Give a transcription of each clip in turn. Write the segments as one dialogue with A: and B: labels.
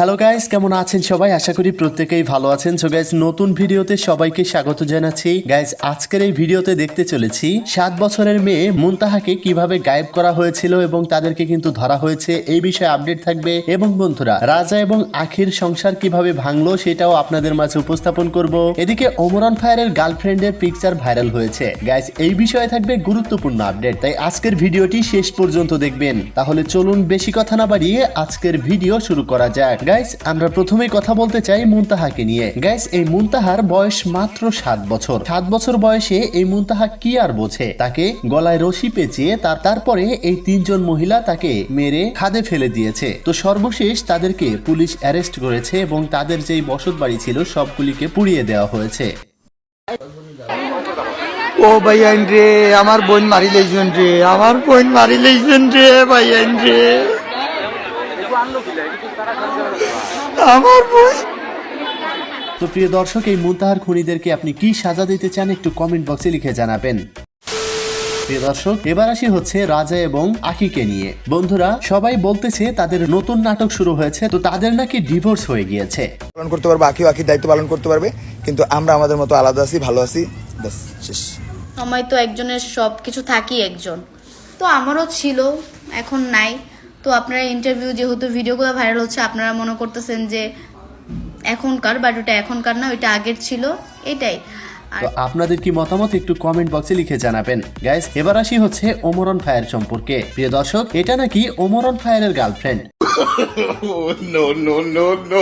A: Hello guys কেমন আছেন সবাই? আশা করি প্রত্যেকেই ভালো আছেন। সো গাইস নতুন ভিডিওতে সবাইকে স্বাগত জানাচ্ছি। গাইস আজকের এই ভিডিওতে দেখতে চলেছি, সাত বছরের মেয়ে মুনতাহাকে কীভাবে গায়েব করা হয়েছিল এবং তাদেরকে কিন্তু ধরা হয়েছে। এই বিষয়ে আপডেট থাকবে। এবং বন্ধুরা, রাজা এবং আখির সংসার কীভাবে ভাঙলো সেটাও আপনাদের মাঝে উপস্থাপন করব। এদিকে ওমরান ফায়ারের গার্লফ্রেন্ডের পিকচার ভাইরাল হয়েছে। গাইস এই বিষয়ে থাকবে গুরুত্বপূর্ণ আপডেট তাই আজকের ভিডিওটি শেষ পর্যন্ত দেখবেন। তাহলে চলুন বেশি কথা না বাড়িয়ে আজকের ভিডিও শুরু করা যাক। গাইস আমরা প্রথমেই কথা বলতে চাই মুনতাহাকে নিয়ে। গাইস এই মুনতাহার বয়স মাত্র সাত বছর। সাত বছর বয়সে এই মুনতাহা কি আর বোঝে? তাকে গলায় রশি পেঁচিয়ে তার তারপরে এই তিনজন মহিলা তাকে মেরে খাদে ফেলে দিয়েছে। তো সর্বশেষ তাদেরকে পুলিশ অ্যারেস্ট করেছে এবং তাদের যেই বসত বাড়ি ছিল সবগুলিকে পুড়িয়ে দেওয়া হয়েছে।
B: ও ভাইয়ান রে, আমার বোন মারি লইছেন রে, আমার বোন মারি লইছেন রে ভাইয়ান রে। আমার বোন
A: তো প্রিয় দর্শক এই মুনতাহার খুনিদেরকে আপনি কি সাজা দিতে চান একটু কমেন্ট বক্সে লিখে জানাবেন। প্রিয় দর্শক এবার আসি হচ্ছে রাজা এবং আকিকে নিয়ে। বন্ধুরা সবাই বলতেছে তাদের নতুন নাটক শুরু হয়েছে তো তাদের নাকি ডিভোর্স হয়ে গিয়েছে।
B: পালন করতে পারবে আখিও আখির দায়িত্ব পালন করতে পারবে কিন্তু আমরা আমাদের মতো আলাদা আছি ভালো আছি ব্যাস শেষ।
C: সময় তো একজনের সব কিছু থাকি একজন। তো আমারও ছিল এখন নাই। তো আপনারা ইন্টারভিউ যেহেতু ভিডিওগুলো ভাইরাল হচ্ছে আপনারা মনে করতেছেন যে এখনকার বাট ওটা এখনকার না ওইটা আগের ছিল এটাই
A: তো আপনাদের কি মতামত একটু কমেন্ট বক্সে লিখে জানাবেন গাইস এবার আসি হচ্ছে ওমরন ফায়ার সম্পর্কে প্রিয় দর্শক এটা নাকি ওমরন ফায়ারের girlfriend
B: no no no no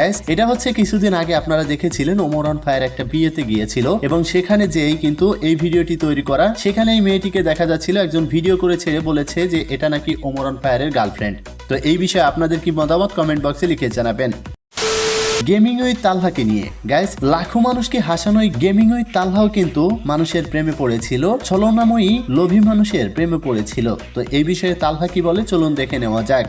A: guys এটা হচ্ছে কিছুদিন আগে আপনারা দেখেছিলেন ওমরন ফায়ার একটা বিয়েতে গিয়েছিল এবং সেখানে যেই কিন্তু এই ভিডিওটি তৈরি করা সেখানে এই মেয়েটিকে দেখা যাচ্ছিল, একজন ভিডিও করে ছেড়ে বলেছে যে এটা নাকি ওমরন ফায়ারের গার্লফ্রেন্ড। তো এই বিষয়ে আপনাদের কি মতামত কমেন্ট বক্সে লিখে জানাবেন। গেমিং ওই তালহাকে নিয়ে গাইস লাখো মানুষকে হাসানো গেমিং ওই তালহাও কিন্তু মানুষের প্রেমে পড়েছিল, ছলনাময়ী লোভী মানুষের প্রেমে পড়েছিল। তো এই বিষয়ে তালহা কি বলে? চলুন দেখে নেওয়া যাক।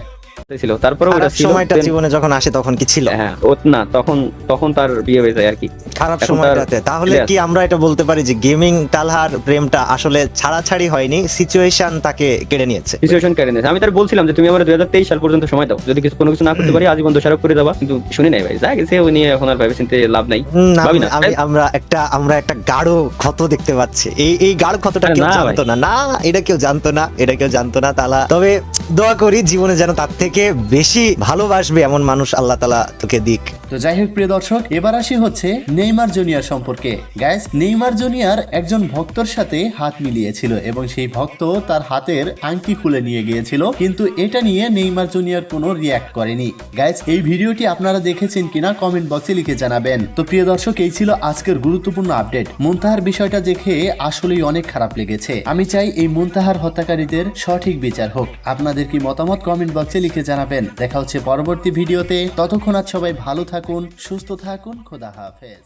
D: ছিল। তারপরে ওটা ছিল
E: সময়টা জীবনে যখন আসে তখন কি ছিল?
D: হ্যাঁ ও না তখন তখন তার বিয়ে হয়ে যায় আর কি।
E: খারাপ সময়টাতে। তাহলে কি আমরা এটা বলতে পারি যে গেমিং তালহার প্রেমটা আসলে ছাড়াছাড়ি হয়নি সিচুয়েশন তাকে কেড়ে নিয়েছে?
D: সিচুয়েশন কেড়ে নিয়েছে। আমি তার বলছিলাম যে তুমি আমার দুই হাজার তেইশ সাল পর্যন্ত সময় দাও। যদি কিছু কোনো কিছু না করতে পারি আজীবন দোষারোপ করে দেবা। কিন্তু শুনি নাই ভাই যা গেছে নিয়ে এখন আর ভাবে চিনতে লাভ নাই। ভাবি না
E: আমি- আমরা একটা আমরা একটা গাঢ় ক্ষত দেখতে পাচ্ছি। এই এই গাঢ় ক্ষতটা কেউ
D: না
E: জানতো না। না এটা কেউ জানতো না এটা কেউ জানতো না তালা। তবে দোয়া করি জীবনে যেন তার থেকে বেশি ভালোবাসবে এমন মানুষ আল্লাহ তালা তোকে দিক।
A: তো যাই হোক, প্রিয় দর্শক, এবার আসি হচ্ছে নেইমার জুনিয়র সম্পর্কে। গ্যাস নেইমার জুনিয়র একজন ভক্তর সাথে হাত মিলিয়েছিল এবং সেই ভক্ত তার হাতের আংটি খুলে নিয়ে গিয়েছিল, কিন্তু এটা নিয়ে নেইমার জুনিয়র কোনো রিয়াক্ট করেনি। গাইজ এই ভিডিওটি আপনারা দেখেছেন কিনা কমেন্ট বক্সে লিখে জানাবেন। তো প্রিয় দর্শক, এই ছিল আজকের গুরুত্বপূর্ণ আপডেট। মুনতাহার বিষয়টা দেখে আসলেই অনেক খারাপ লেগেছে। আমি চাই এই মুনতাহার হত্যাকারীদের সঠিক বিচার হোক। আপনাদের কি মতামত কমেন্ট বক্সে লিখে জানাবেন। দেখা হচ্ছে পরবর্তী ভিডিওতে। ততক্ষণ আজ সবাই ভালো থাকুন সুস্থ থাকুন খোদা হাফেজ।